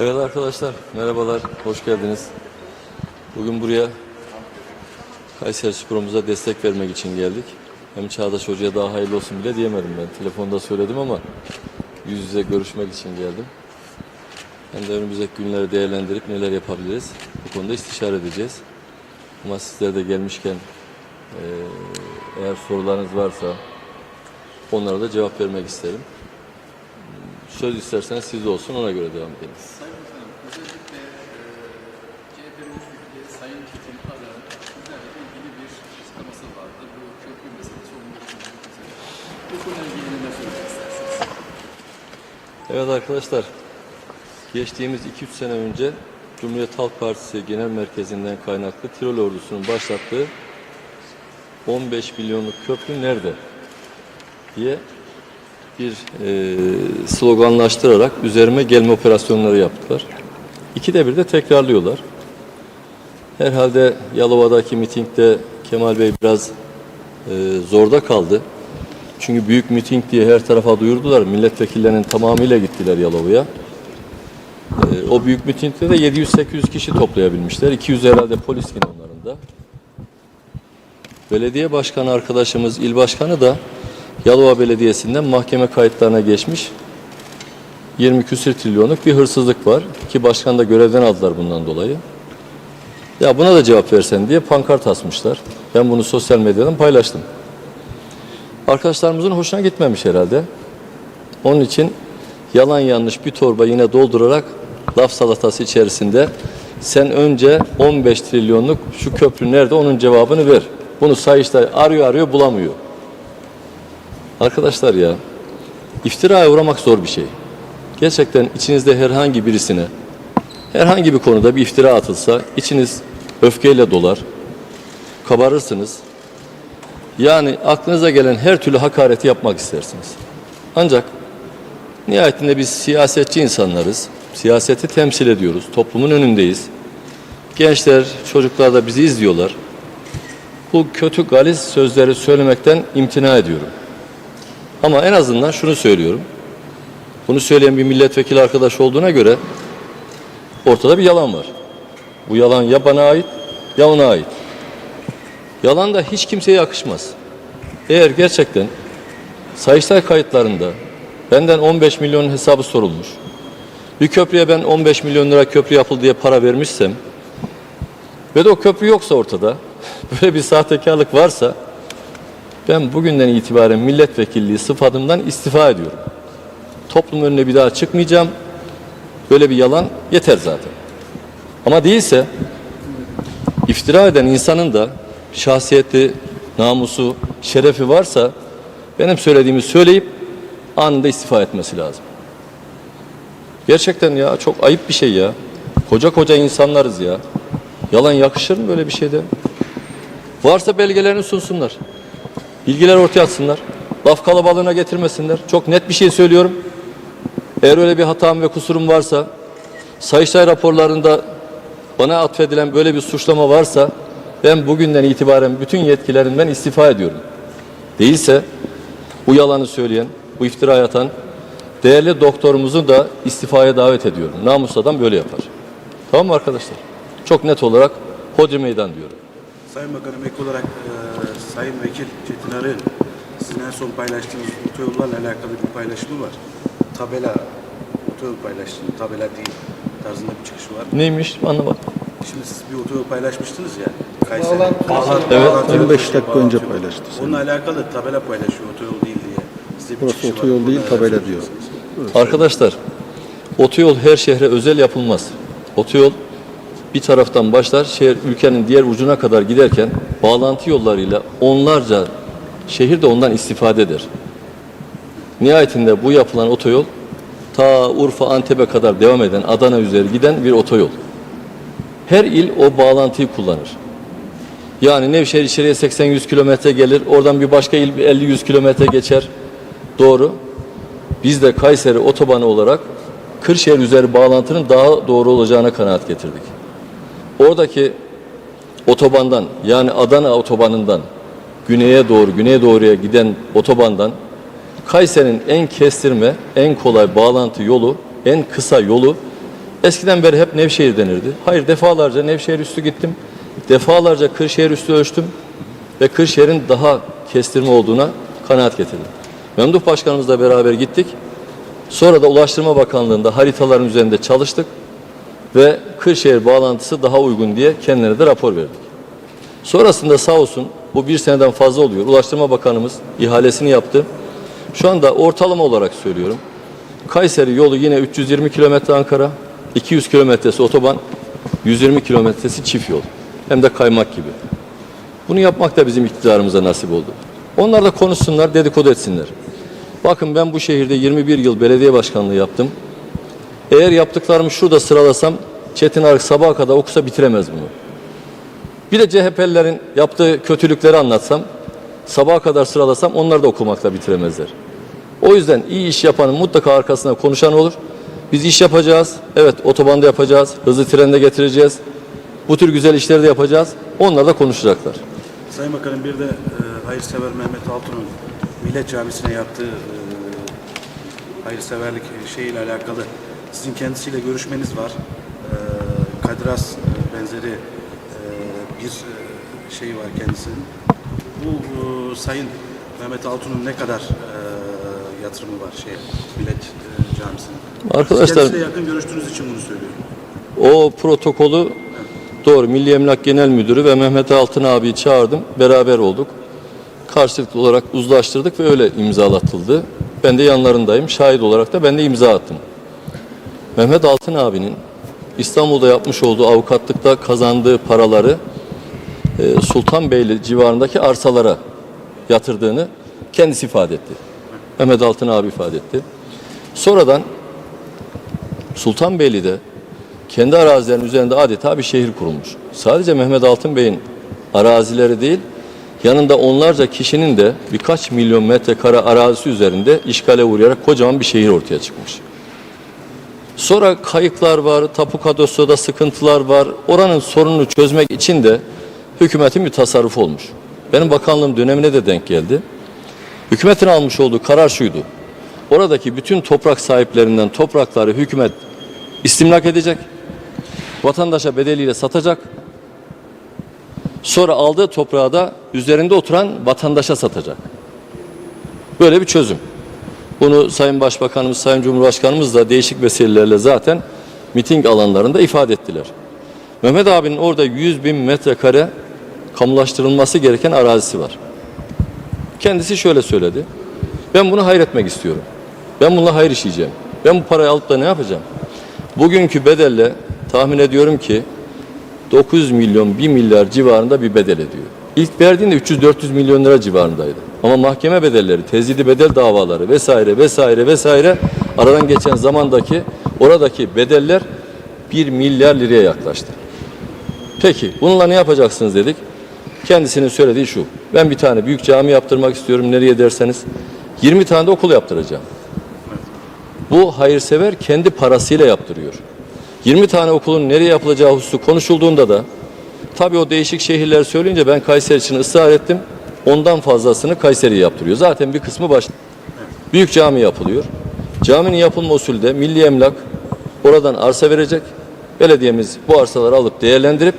Evet arkadaşlar, merhabalar, hoş geldiniz. Bugün buraya Kayseri Spor'umuza destek vermek için geldik. Hem Çağdaş Hoca'ya daha hayırlı olsun bile diyemedim ben. Telefonda söyledim ama yüz yüze görüşmek için geldim. Hem de önümüzdeki günleri değerlendirip neler yapabiliriz bu konuda istişare edeceğiz. Ama sizler de gelmişken eğer sorularınız varsa onlara da cevap vermek isterim. Söz isterseniz sizde olsun ona göre devam edelim. Sayın Bakanım, özellikle e, CHP milletvekili Sayın Çetin Arar'ın sizlerle ilgili bir açıklaması vardı. Bu köprü meselesi, onun meselesi. Evet arkadaşlar, geçtiğimiz 2-3 sene önce Cumhuriyet Halk Partisi Genel Merkezi'nden kaynaklı Tirol ordusunun başlattığı 15 milyonluk köprü nerede diye bir e, sloganlaştırarak üzerime gelme operasyonları yaptılar. İkide bir de tekrarlıyorlar. Herhalde Yalova'daki mitingde Kemal Bey biraz e, zorda kaldı. Çünkü büyük miting diye her tarafa duyurdular. Milletvekillerinin tamamıyla gittiler Yalova'ya. Ee, o büyük mitingde de 700-800 kişi toplayabilmişler. 200 herhalde polis onların da. Belediye başkanı arkadaşımız, il başkanı da Yalova Belediyesi'nden mahkeme kayıtlarına geçmiş. 20 küsür trilyonluk bir hırsızlık var. Ki başkan da görevden aldılar bundan dolayı. Ya buna da cevap versen diye pankart asmışlar. Ben bunu sosyal medyadan paylaştım. Arkadaşlarımızın hoşuna gitmemiş herhalde. Onun için yalan yanlış bir torba yine doldurarak laf salatası içerisinde sen önce 15 trilyonluk şu köprü nerede onun cevabını ver. Bunu Sayıştay arıyor arıyor bulamıyor. Arkadaşlar ya iftiraya uğramak zor bir şey. Gerçekten içinizde herhangi birisine herhangi bir konuda bir iftira atılsa içiniz öfkeyle dolar. Kabarırsınız. Yani aklınıza gelen her türlü hakareti yapmak istersiniz. Ancak nihayetinde biz siyasetçi insanlarız. Siyaseti temsil ediyoruz. Toplumun önündeyiz. Gençler, çocuklar da bizi izliyorlar. Bu kötü galiz sözleri söylemekten imtina ediyorum. Ama en azından şunu söylüyorum. Bunu söyleyen bir milletvekili arkadaş olduğuna göre ortada bir yalan var. Bu yalan ya bana ait ya ona ait. Yalan da hiç kimseye yakışmaz. Eğer gerçekten Sayıştay kayıtlarında benden 15 milyonun hesabı sorulmuş. Bir köprüye ben 15 milyon lira köprü yapıldı diye para vermişsem ve de o köprü yoksa ortada böyle bir sahtekarlık varsa ben bugünden itibaren milletvekilliği sıfatımdan istifa ediyorum. Toplum önüne bir daha çıkmayacağım. Böyle bir yalan yeter zaten. Ama değilse iftira eden insanın da şahsiyeti, namusu, şerefi varsa benim söylediğimi söyleyip anında istifa etmesi lazım. Gerçekten ya çok ayıp bir şey ya. Koca koca insanlarız ya. Yalan yakışır mı böyle bir şeyde? Varsa belgelerini sunsunlar. Bilgiler ortaya atsınlar. Laf kalabalığına getirmesinler. Çok net bir şey söylüyorum. Eğer öyle bir hatam ve kusurum varsa Sayıştay raporlarında bana atfedilen böyle bir suçlama varsa ben bugünden itibaren bütün yetkilerimden istifa ediyorum. Değilse bu yalanı söyleyen, bu iftira atan değerli doktorumuzu da istifaya davet ediyorum. Namus adam böyle yapar. Tamam mı arkadaşlar? Çok net olarak hodri meydan diyorum. Sayın Bakanım ek olarak e, Sayın Vekil Çetin Arı'nın sizin en son paylaştığınız otoyollarla alakalı bir paylaşımı var. Tabela, otoyol paylaştığınız tabela değil tarzında bir çıkışı var. Neymiş anlamadım. Şimdi siz bir otoyol paylaşmıştınız ya. Kayseri. Evet. 15 dakika önce paylaştı sen. Onunla alakalı tabela paylaşıyor otoyol değil diye. Size bir Burası çıkışı var. otoyol değil, tabela diyor. Arkadaşlar otoyol her şehre özel yapılmaz. Otoyol bir taraftan başlar şehir ülkenin diğer ucuna kadar giderken bağlantı yollarıyla onlarca şehir de ondan istifade eder. Nihayetinde bu yapılan otoyol ta Urfa Antep'e kadar devam eden Adana üzeri giden bir otoyol. Her il o bağlantıyı kullanır. Yani Nevşehir içeriye 80-100 kilometre gelir. Oradan bir başka il 50-100 kilometre geçer. Doğru. Biz de Kayseri otobanı olarak Kırşehir üzeri bağlantının daha doğru olacağına kanaat getirdik. Oradaki otobandan yani Adana otobanından güneye doğru, güneye doğruya giden otobandan Kayseri'nin en kestirme, en kolay bağlantı yolu, en kısa yolu Eskiden beri hep Nevşehir denirdi. Hayır defalarca Nevşehir üstü gittim. Defalarca Kırşehir üstü ölçtüm. Ve Kırşehir'in daha kestirme olduğuna kanaat getirdim. Memduh Başkanımızla beraber gittik. Sonra da Ulaştırma Bakanlığı'nda haritaların üzerinde çalıştık. Ve Kırşehir bağlantısı daha uygun diye kendilerine de rapor verdik. Sonrasında sağ olsun bu bir seneden fazla oluyor. Ulaştırma Bakanımız ihalesini yaptı. Şu anda ortalama olarak söylüyorum. Kayseri yolu yine 320 kilometre Ankara, 200 kilometresi otoban, 120 kilometresi çift yol. Hem de kaymak gibi. Bunu yapmak da bizim iktidarımıza nasip oldu. Onlar da konuşsunlar, dedikodu etsinler. Bakın ben bu şehirde 21 yıl belediye başkanlığı yaptım. Eğer yaptıklarımı şurada sıralasam Çetin Arık sabaha kadar okusa bitiremez bunu. Bir de CHP'lilerin yaptığı kötülükleri anlatsam, sabaha kadar sıralasam onlar da okumakla bitiremezler. O yüzden iyi iş yapanın mutlaka arkasında konuşan olur. Biz iş yapacağız. Evet otobanda yapacağız. Hızlı trende getireceğiz. Bu tür güzel işleri de yapacağız. Onlar da konuşacaklar. Sayın Bakanım bir de e, hayırsever Mehmet Altun'un Millet Camisi'ne yaptığı e, hayırseverlik şeyiyle alakalı sizin kendisiyle görüşmeniz var. E, Kadir Has e, benzeri e, bir e, şey var kendisinin. Bu e, Sayın Mehmet Altun'un ne kadar e, yatırımı var şey Millet e, Camisi'ne? Arkadaşlar- Siz yakın görüştüğünüz için bunu söylüyorum. O protokolü doğru Milli Emlak Genel Müdürü ve Mehmet Altın abiyi çağırdım. Beraber olduk. Karşılıklı olarak uzlaştırdık ve öyle imzalatıldı. Ben de yanlarındayım. Şahit olarak da ben de imza attım. Mehmet Altın abinin İstanbul'da yapmış olduğu avukatlıkta kazandığı paraları e, Sultanbeyli civarındaki arsalara yatırdığını kendisi ifade etti. Mehmet Altın abi ifade etti. Sonradan Sultanbeyli'de kendi arazilerinin üzerinde adeta bir şehir kurulmuş. Sadece Mehmet Altın Bey'in arazileri değil, yanında onlarca kişinin de birkaç milyon metrekare arazisi üzerinde işgale uğrayarak kocaman bir şehir ortaya çıkmış. Sonra kayıklar var, tapu kadastroda sıkıntılar var. Oranın sorununu çözmek için de hükümetin bir tasarrufu olmuş. Benim bakanlığım dönemine de denk geldi. Hükümetin almış olduğu karar şuydu. Oradaki bütün toprak sahiplerinden toprakları hükümet istimlak edecek. Vatandaşa bedeliyle satacak. Sonra aldığı toprağı da üzerinde oturan vatandaşa satacak. Böyle bir çözüm. Bunu Sayın Başbakanımız, Sayın Cumhurbaşkanımız da değişik vesilelerle zaten miting alanlarında ifade ettiler. Mehmet abinin orada 100 bin metrekare kamulaştırılması gereken arazisi var. Kendisi şöyle söyledi. Ben bunu hayretmek istiyorum. Ben bununla hayır işleyeceğim. Ben bu parayı alıp da ne yapacağım? Bugünkü bedelle tahmin ediyorum ki 9 milyon 1 milyar civarında bir bedel ediyor. İlk verdiğinde 300-400 milyon lira civarındaydı. Ama mahkeme bedelleri, tezidi bedel davaları vesaire vesaire vesaire aradan geçen zamandaki oradaki bedeller 1 milyar liraya yaklaştı. Peki bununla ne yapacaksınız dedik. Kendisinin söylediği şu. Ben bir tane büyük cami yaptırmak istiyorum nereye derseniz. 20 tane de okul yaptıracağım. Bu hayırsever kendi parasıyla yaptırıyor. 20 tane okulun nereye yapılacağı hususu konuşulduğunda da tabii o değişik şehirler söyleyince ben Kayseri için ısrar ettim. Ondan fazlasını Kayseri'ye yaptırıyor. Zaten bir kısmı baş. Büyük cami yapılıyor. Caminin yapılma usulü de Milli Emlak oradan arsa verecek. Belediyemiz bu arsaları alıp değerlendirip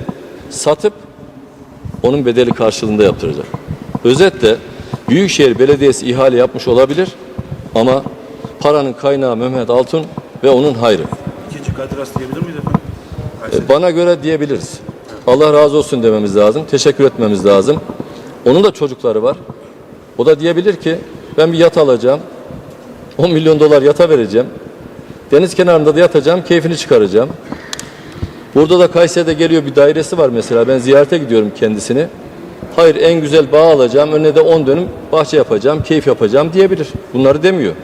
satıp onun bedeli karşılığında yaptıracak. Özetle Büyükşehir Belediyesi ihale yapmış olabilir ama paranın kaynağı Mehmet Altun ve onun hayrı. İkinci Kadir diyebilir miyiz efendim? E, Bana göre diyebiliriz. Allah razı olsun dememiz lazım. Teşekkür etmemiz lazım. Onun da çocukları var. O da diyebilir ki ben bir yat alacağım. 10 milyon dolar yata vereceğim. Deniz kenarında da yatacağım, keyfini çıkaracağım. Burada da Kayseri'de geliyor bir dairesi var mesela. Ben ziyarete gidiyorum kendisini. Hayır en güzel bağ alacağım. Önüne de 10 dönüm bahçe yapacağım, keyif yapacağım diyebilir. Bunları demiyor.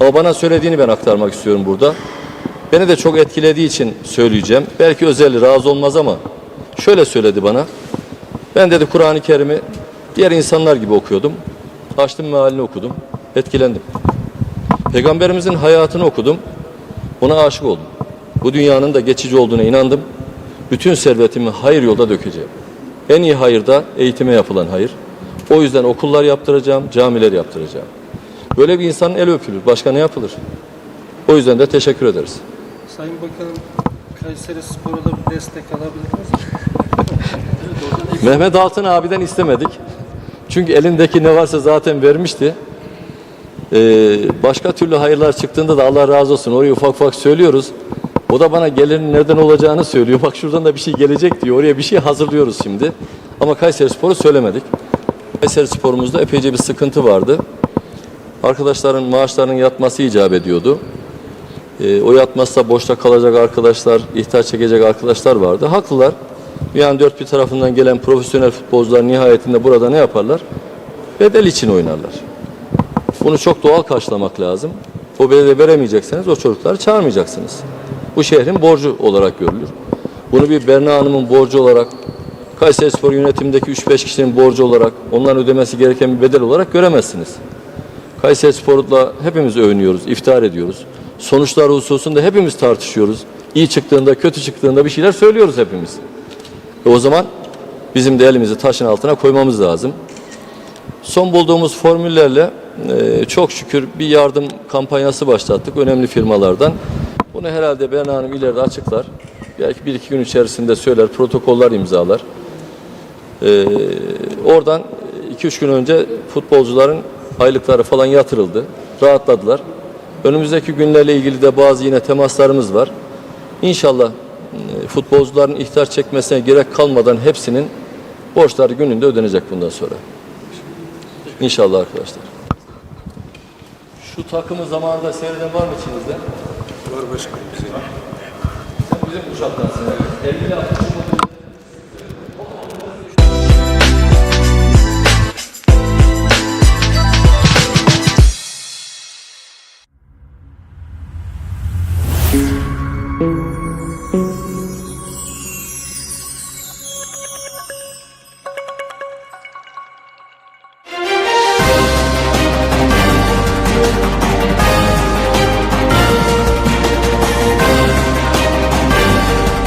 Ama bana söylediğini ben aktarmak istiyorum burada. Beni de çok etkilediği için söyleyeceğim. Belki özel razı olmaz ama şöyle söyledi bana. Ben dedi Kur'an-ı Kerim'i diğer insanlar gibi okuyordum. Açtım mealini okudum. Etkilendim. Peygamberimizin hayatını okudum. Ona aşık oldum. Bu dünyanın da geçici olduğuna inandım. Bütün servetimi hayır yolda dökeceğim. En iyi hayır da eğitime yapılan hayır. O yüzden okullar yaptıracağım, camiler yaptıracağım. Böyle bir insanın el öpülür. Başka ne yapılır? O yüzden de teşekkür ederiz. Sayın Bakanım Kayseri Spor'a da bir destek alabilir miyiz? Mehmet Altın abiden istemedik. Çünkü elindeki ne varsa zaten vermişti. Ee, başka türlü hayırlar çıktığında da Allah razı olsun. Orayı ufak ufak söylüyoruz. O da bana gelirin nereden olacağını söylüyor. Bak şuradan da bir şey gelecek diyor. Oraya bir şey hazırlıyoruz şimdi. Ama Kayseri Spor'u söylemedik. Kayseri Spor'umuzda epeyce bir sıkıntı vardı. Arkadaşların maaşlarının yatması icap ediyordu. Ee, o yatmazsa boşta kalacak arkadaşlar, ihtiyaç çekecek arkadaşlar vardı. Haklılar. Yani dört bir tarafından gelen profesyonel futbolcular nihayetinde burada ne yaparlar? Bedel için oynarlar. Bunu çok doğal karşılamak lazım. O bedeli veremeyecekseniz o çocukları çağırmayacaksınız. Bu şehrin borcu olarak görülür. Bunu bir Berna Hanım'ın borcu olarak, Kayseri Spor yönetimindeki 3-5 kişinin borcu olarak, onların ödemesi gereken bir bedel olarak göremezsiniz. Kayseri Spor'la hepimiz övünüyoruz, iftihar ediyoruz. Sonuçlar hususunda hepimiz tartışıyoruz. İyi çıktığında, kötü çıktığında bir şeyler söylüyoruz hepimiz. E o zaman bizim de elimizi taşın altına koymamız lazım. Son bulduğumuz formüllerle e, çok şükür bir yardım kampanyası başlattık önemli firmalardan. Bunu herhalde Berna Hanım ileride açıklar. Belki bir iki gün içerisinde söyler, protokoller imzalar. E, oradan 2-3 gün önce futbolcuların aylıkları falan yatırıldı. Rahatladılar. Önümüzdeki günlerle ilgili de bazı yine temaslarımız var. İnşallah e, futbolcuların ihtiyaç çekmesine gerek kalmadan hepsinin borçları gününde ödenecek bundan sonra. İnşallah arkadaşlar. Şu takımı zamanında seyreden var mı içinizde? Var başkanım. Sen bizim kuşaktansın. 50 60